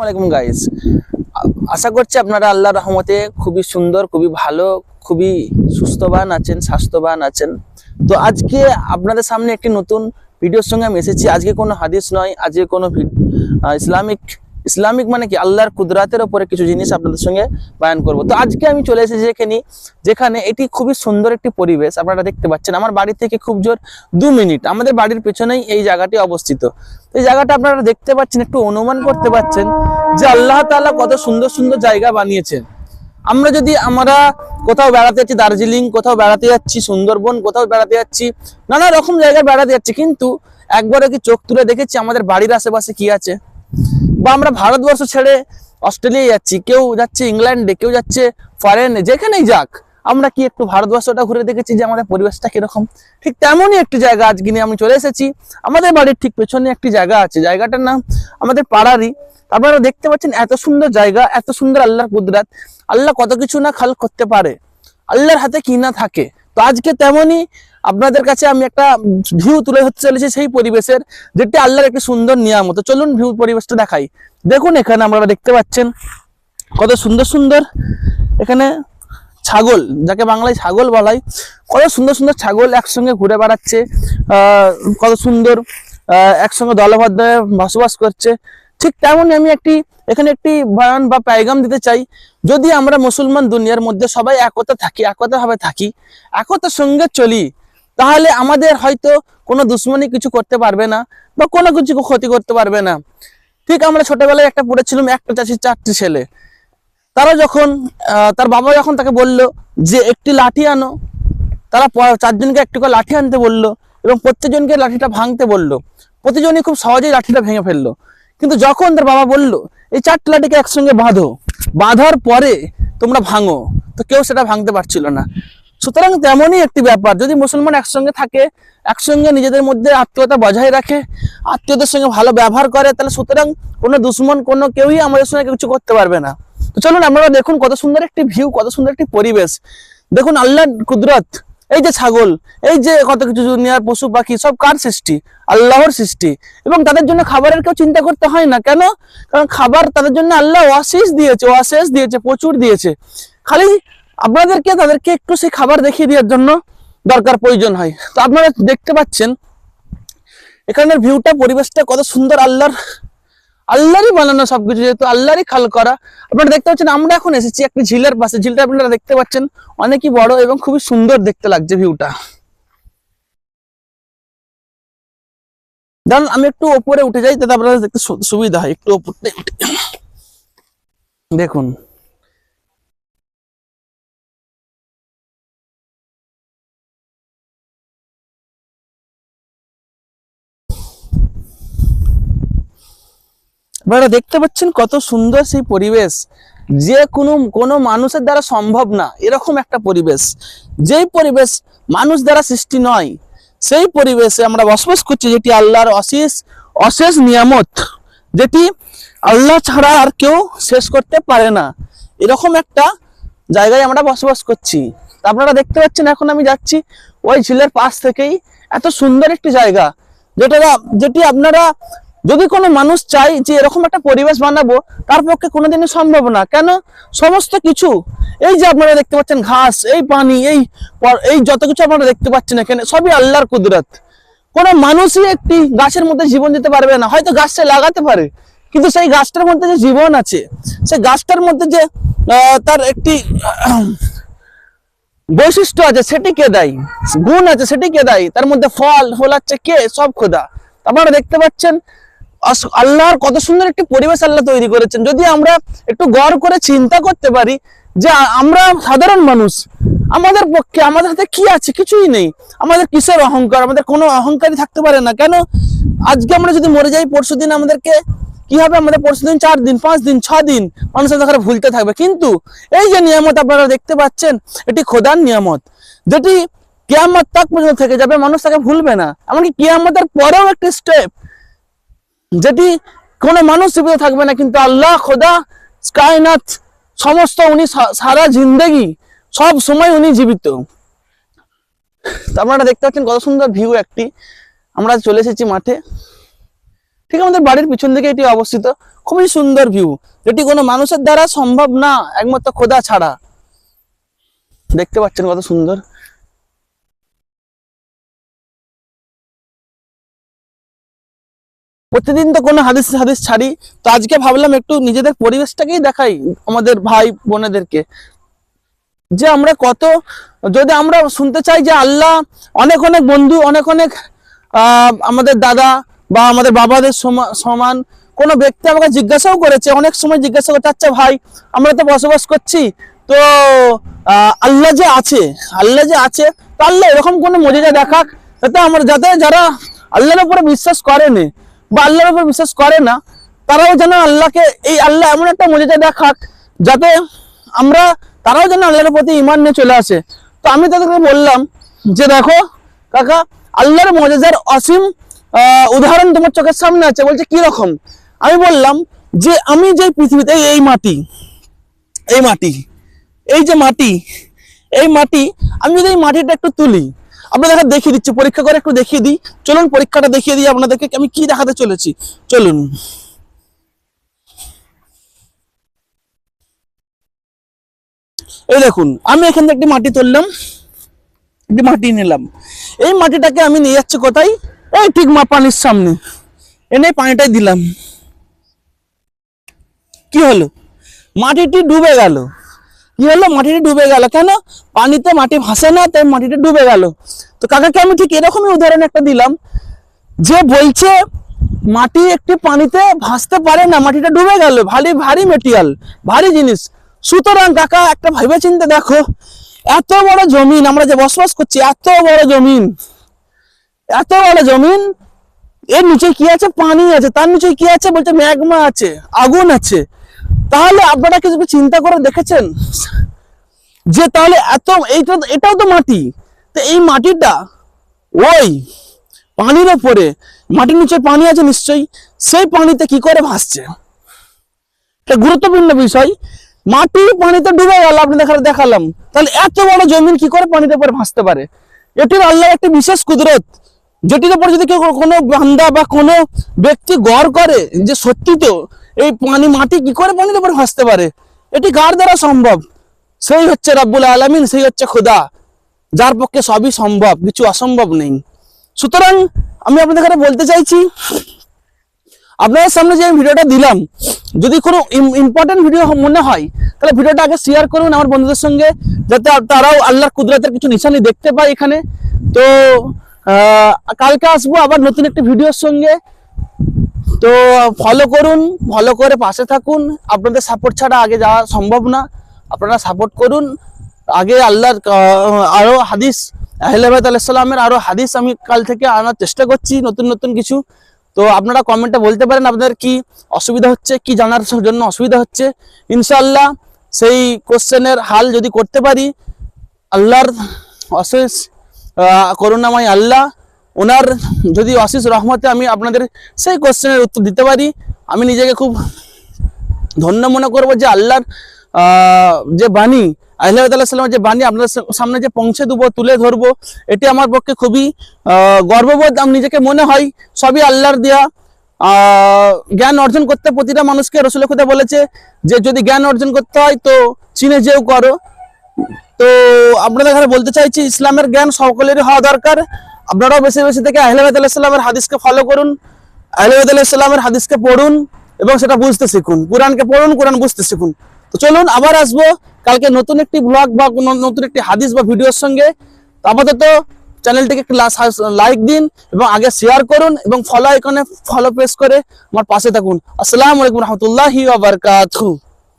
আসসালামাইকুম গাইস আশা করছি আপনারা আল্লাহ রহমতে খুবই সুন্দর, খুবই ভালো, খুবই সুস্থবান আছেন, স্বাস্থ্যবান আছেন। তো আজকে আপনাদের সামনে একটি নতুন ভিডিওর সঙ্গে আমি এসেছি। আজকে কোনো হাদিস নয়, আজকে কোনো ইসলামিক ইসলামিক মানে কি? আল্লাহর কুদরাতের ওপরে কিছু জিনিস আপনাদের সঙ্গে বয়ান করব। তো আজকে আমি চলে এসেছি যেখানে যেখানে এটি খুবই সুন্দর একটি পরিবেশ, আপনারা দেখতে পাচ্ছেন। আমার বাড়ি থেকে খুব জোর দু মিনিট। আমাদের বাড়ির পেছনেই এই জায়গাটি অবস্থিত। এই জায়গাটা আপনারা দেখতে পাচ্ছেন, একটু অনুমান করতে পাচ্ছেন যে আল্লাহ তাআলা কত সুন্দর সুন্দর জায়গা বানিয়েছেন। আমরা যদি আমরা কোথাও বেড়াতে যাচ্ছি, দার্জিলিং কোথাও বেড়াতে যাচ্ছি, সুন্দরবন কোথাও বেড়াতে যাচ্ছি, নানা রকম জায়গায় বেড়াতে যাচ্ছি, কিন্তু একবারও কি চোখ তুলে দেখেছি আমাদের বাড়ির আশেপাশে কি আছে? বা আমরা ভারতবর্ষ ছেড়ে অস্ট্রেলিয়া যাচ্ছি, কেউ যাচ্ছে ইংল্যান্ডে, কেউ যাচ্ছে ফরেনে যেখানেই যাক, আমরা কি একটু ভারতবর্ষটা ঘুরে দেখেছি যে আমাদের পরিবেশটা কীরকম? ঠিক তেমনই একটি জায়গা আজকে নিয়ে আমি চলে এসেছি। আমাদের বাড়ির ঠিক পেছনে একটি জায়গা আছে, জায়গাটার নাম আমাদের পাড়ারই। আপনারা দেখতে পাচ্ছেন এত সুন্দর জায়গা, এত সুন্দর আল্লাহর কুদরাত। আল্লাহ কত কিছু না খাল করতে পারে, আল্লাহর হাতে কি না থাকে। তো আজকে তেমনই আপনাদের কাছে আমি একটা ভিউ তুলে ধরতে চলেছি সেই পরিবেশের, যেটি আল্লাহর একটি সুন্দর নিয়ামত। চলুন ভিউ পরিবেশটা দেখাই। দেখুন, এখানে আমরা দেখতে পাচ্ছেন কত সুন্দর সুন্দর এখানে ছাগল, যাকে বাংলায় ছাগল বলাই কত সুন্দর সুন্দর ছাগল একসঙ্গে ঘুরে বেড়াচ্ছে কত সুন্দর একসঙ্গে দলবদ্ধ বসবাস করছে। ঠিক তেমনই আমি একটি, এখানে একটি বয়ান বা পায়গাম দিতে চাই। যদি আমরা মুসলমান দুনিয়ার মধ্যে সবাই একতা থাকি একতা ভাবে থাকি, একতার সঙ্গে চলি তাহলে আমাদের হয়তো কোনো দুশ্মনী কিছু করতে পারবে না বা কোনো কিছু ক্ষতি করতে পারবে না। ঠিক আমরা ছোটবেলায় একটা পড়েছিলাম একটা চাষির চারটি ছেলে। তারা যখন তার বাবা যখন তাকে বলল যে একটি লাঠি আনো, তারা চারজনকে একটু করে লাঠি আনতে বলল এবং প্রত্যেকজনকে লাঠিটা ভাঙতে বলল। প্রতিজনই খুব সহজেই লাঠিটা ভেঙে ফেলল। কিন্তু যখন তার বাবা বলল, এই চারটি লাঠিকে একসঙ্গে বাঁধো, বাঁধার পরে তোমরা ভাঙো। তো কেউ সেটা ভাঙতে পারছিল না। সুতরাং তেমনই একটি ব্যাপার, যদি মুসলমান একসঙ্গে থাকে, একসঙ্গে নিজেদের মধ্যে আত্মীয়তা বজায় রাখে, আত্মীয়দের সঙ্গে ভালো ব্যবহার করে, তাহলে সুতরাং কোনো দুশ্মন, কোনো কেউই আমাদের সঙ্গে কিছু করতে পারবে না। তো চলুন আপনারা দেখুন কত সুন্দর একটি ভিউ কত সুন্দর একটি পরিবেশ। দেখুন আল্লাহ কুদরত, এই যে ছাগল, এই যে কত কিছু দুনিয়ার পশু, পাখি, সব কার সৃষ্টি? আল্লাহর সৃষ্টি। এবং তাদের জন্য খাবারের কেউ চিন্তা করতে হয় না। কেন? কারণ খাবার তাদের জন্য আল্লাহ ওয়াশেষ দিয়েছে ওয়াশেষ দিয়েছে, প্রচুর দিয়েছে। খালি আপনাদেরকে, তাদেরকে একটু সেই খাবার দেখিয়ে দেওয়ার জন্য দরকার, প্রয়োজন হয়। তো আপনারা দেখতে পাচ্ছেন, এখানের ভিউটা পরিবেশটা কত সুন্দর, আল্লাহর, আল্লাহরই বানানো সবকিছু, যেহেতু আল্লাহরই খাল করা। আপনারা দেখতে পাচ্ছেন, আমরা এখন এসেছি একটি ঝিলের পাশে। ঝিলটা আপনারা দেখতে পাচ্ছেন, অনেকই বড় এবং খুবই সুন্দর দেখতে লাগছে ভিউটা দাঁড়ান, আমি একটু ওপরে উঠে যাই, তাতে আপনাদের দেখতে সুবিধা হয়। একটু ওপরটা উঠে দেখুন। আপনারা দেখতে পাচ্ছেন কত সুন্দর সেই পরিবেশ। যে কোনো কোনো মানুষের দ্বারা সম্ভব না এরকম একটা পরিবেশ। যেই পরিবেশ মানুষ দ্বারা সৃষ্টি নয়, সেই পরিবেশে আমরা বসবাস করছি যেটি আল্লাহর অশেষ অশেষ নিয়ামত, যেটি আল্লাহ ছাড়া আর কেউ শেষ করতে পারে না। এরকম একটা জায়গায় আমরা বসবাস করছি। আপনারা দেখতে পাচ্ছেন এখন আমি যাচ্ছি ওই ঝিলের পাশ থেকেই। এত সুন্দর একটি জায়গা, যেটা, যেটি আপনারা যদি কোনো মানুষ চাই যে এরকম একটা পরিবেশ বানাবো, তার পক্ষে কোনোদিনই সম্ভব না। কেন? সমস্ত কিছু, এই যে আপনারা দেখতে পাচ্ছেন ঘাস, এই পানি, এই এই যত কিছু আপনারা দেখতে পাচ্ছেন এখানে, সবই আল্লাহর কুদরত। কোনো মানুষই একটি গাছের মধ্যে জীবন দিতে পারবে না। হয়তো গাছটা লাগাতে পারে, কিন্তু সেই গাছটার মধ্যে যে জীবন আছে সেই গাছটার মধ্যে যে তার একটি বৈশিষ্ট্য আছে, সেটি কে দেয়? গুণ আছে, সেটি কে দেয়? তার মধ্যে ফল ফলাচ্ছে কে? সব খোদা। আপনারা দেখতে পাচ্ছেন আল্লাহর কত সুন্দর একটি পরিবেশ আল্লাহ তৈরি করেছেন। যদি আমরা একটু গড় করে চিন্তা করতে পারি যে আমরা সাধারণ মানুষ, আমাদের পক্ষে, আমাদের হাতে কি আছে? কিছুই নেই। আমাদের কিসের অহংকার? আমাদের কোনো অহংকারই থাকতে পারে না। কেন? আজকে আমরা যদি মরে যাই পরশু দিন আমাদেরকে কি হবে? আমাদের পরশু দিন চার দিন, পাঁচ দিন, ছ দিন মানুষের দেখারে ভুলতে থাকবে। কিন্তু এই যে নিয়ামত আপনারা দেখতে পাচ্ছেন, এটি খোদার নিয়ামত। যেটি কিয়ামত তাক পর্যন্ত থেকে যাবে, মানুষ তাকে ভুলবে না। এমনকি কিয়ামতের পরেও একটি স্টেপ যেটি কোনো মানুষ জীবিত থাকবে না, কিন্তু আল্লাহ, খোদা স্কাইনাথ সমস্ত উনি সারা জিন্দেগি, সব সময় উনি জীবিত। আপনারা দেখতে পাচ্ছেন কত সুন্দর ভিউ একটি। আমরা চলে এসেছি মাঠে। ঠিক আমাদের বাড়ির পিছন দিকে এটি অবস্থিত। খুবই সুন্দর ভিউ। যেটি কোনো মানুষের দ্বারা সম্ভব না, একমাত্র খোদা ছাড়া। দেখতে পাচ্ছেন কত সুন্দর। প্রতিদিন তো কোনো হাদিস হাদিস ছাড়ি। তো আজকে ভাবলাম একটু নিজেদের পরিবেশটাকেই দেখাই আমাদের ভাই বোনেদেরকে। যে আমরা কত, যদি আমরা শুনতে চাই যে আল্লাহ অনেক অনেক বন্ধু, অনেক অনেক আমাদের দাদা বা আমাদের বাবাদের সমা- সমান কোনো ব্যক্তি আমাকে জিজ্ঞাসাও করেছে, অনেক সময় জিজ্ঞাসা করছে আচ্ছা ভাই, আমরা তো বসবাস করছি, তো আল্লাহ যে আছে, আল্লাহ যে আছে, তো আল্লাহ এরকম কোনো মজিজা দেখাক, যাতে আমরা, যাতে যারা আল্লাহর উপরে বিশ্বাস করেনি বা আল্লাহর উপর বিশ্বাস করে না, তারাও যেন আল্লাহকে এই আল্লাহ এমন একটা মজিজা দেখাক যাতে আমরা, তারাও যেন আল্লাহর প্রতি ইমান নিয়ে চলে আসে। তো আমি তাদেরকে বললাম যে দেখো, কাকা, আল্লাহর মজাজার অসীম উদাহরণ তোমার চোখের সামনে আছে, বলছে রকম? আমি বললাম যে আমি যে পৃথিবীতে, এই মাটি এই মাটি, এই যে মাটি, এই মাটি, আমি যদি এই মাটিটা একটু তুলি আপনাদের দেখিয়ে দিচ্ছি, পরীক্ষা করে একটু দেখিয়ে দিই। চলুন, পরীক্ষাটা দেখিয়ে দিই আপনাদেরকে আমি কি দেখাতে চলেছি। চলুন। এই দেখুন, আমি এখান থেকে একটি মাটি তুললাম। একটি মাটি নিলাম। এই মাটিটাকে আমি নিয়ে যাচ্ছি কোথায়? এই ঠিক মা পানির সামনে। এনে পানিটাই দিলাম। কি হলো? মাটিটি ডুবে গেল। কি হলো মাটিটি ডুবে গেল। কেন? পানিতে মাটি ভাসে না, তাই মাটিটা ডুবে গেল। তো কাকাকে আমি ঠিক এরকমই উদাহরণ একটা দিলাম। যে বলছে, মাটি একটি পানিতে ভাসতে পারে না, মাটিটা ডুবে গেল। ভারী ভারী মেটেরিয়াল ভারী জিনিস। সুতরাং কাকা, একটা ভেবে চিন্তে দেখো, এত বড় জমিন, আমরা যে বসবাস করছি, এত বড় জমিন। এত বড় জমিন, এর নিচে কি আছে? পানি আছে। তার নিচে কি আছে? বলছে ম্যাগমা আছে, আগুন আছে। তাহলে আপনারা কিছু চিন্তা করে দেখেছেন যে তাহলে এত এইটা এটাও তো মাটি। তো এই মাটিটা, ওই পানির ওপরে, মাটির নিচে পানি আছে নিশ্চয়ই, সেই পানিতে কি করে ভাসছে? গুরুত্বপূর্ণ বিষয়। মাটি পানিতে ডুবে গেল, আপনি দেখালে দেখালাম। তাহলে এত বড় জমিন কি করে পানিতে উপরে ভাসতে পারে? এটির আল্লাহর একটি বিশেষ কুদরত, যেটির উপর যদি কেউ কোনো বান্দা বা কোনো ব্যক্তি গড় করে, যে সত্যি তো এই পানি মাটি কি করে পানির উপর ভাসতে পারে? এটি কার দ্বারা সম্ভব? সেই হচ্ছে রাব্বুল আলামিন, সেই হচ্ছে খোদা। যার পক্ষে সবই সম্ভব, কিছু অসম্ভব নেই। সুতরাং আমি আপনাদের কাছে বলতে চাইছি, আপনাদের সামনে যে আমি ভিডিওটা দিলাম, যদি কোনো ইম্পর্টেন্ট ভিডিও মনে হয়, তাহলে ভিডিওটা আগে শেয়ার করুন আমার বন্ধুদের সঙ্গে, যাতে তারাও আল্লাহর কুদরতের কিছু নিশানি দেখতে পায় এখানে। তো কালকে আসব আবার নতুন একটি ভিডিওর সঙ্গে। তো ফলো করুন ফলো করে পাশে থাকুন। আপনাদের সাপোর্ট ছাড়া আগে যাওয়া সম্ভব না। আপনারা সাপোর্ট করুন। আগে আল্লাহর আহ, আরও হাদিস আহলেবাদ আলাইসাল্লামের আরও হাদিস আমি কাল থেকে আনার চেষ্টা করছি নতুন নতুন কিছু। তো আপনারা কমেন্টে বলতে পারেন আপনাদের কি অসুবিধা হচ্ছে কি জানার জন্য অসুবিধা হচ্ছে। ইনশাআল্লাহ সেই কোশ্চেনের হাল যদি করতে পারি আল্লাহর অশেষ করুণাময় আল্লাহ ওনার যদি অশেষ রহমতে আমি আপনাদের সেই কোশ্চেনের উত্তর দিতে পারি, আমি নিজেকে খুব ধন্য মনে করব যে আল্লাহর যে বাণী আল্লাহামের যে বাণী আপনাদের সামনে যে পৌঁছে দেবো, তুলে ধরবো, এটি আমার পক্ষে খুবই গর্ববোধ আমি নিজেকে মনে হয়, সবই আল্লাহর দেয়া। জ্ঞান অর্জন করতে প্রতিটা মানুষকে রসুল খুদা বলেছে, যে যদি জ্ঞান অর্জন করতে হয় তো চিনে যেও করো। তো আপনাদের এখানে বলতে চাইছি, ইসলামের জ্ঞান সকলেরই হওয়া দরকার আপনারাও বেশি বেশি থেকে আহলেবাদ আলাইসাল্লামের হাদিসকে ফলো করুন আহলেবাদ আলাইসাল্লামের হাদিসকে পড়ুন এবং সেটা বুঝতে শিখুন। কোরআনকে পড়ুন, কোরআন বুঝতে শিখুন। তো চলুন আবার আসব কালকে নতুন একটি ব্লগ বা নতুন একটি হাদিস বা ভিডিওর সঙ্গে। আপাতত চ্যানেলটিকে একটি লাইক দিন এবং আগে শেয়ার করুন এবং ফলো আইকনে ফলো প্রেস করে আমার পাশে থাকুন। আসসালামু আলাইকুম রহমতুল্লাহি ওয়া বারাকাতুহু।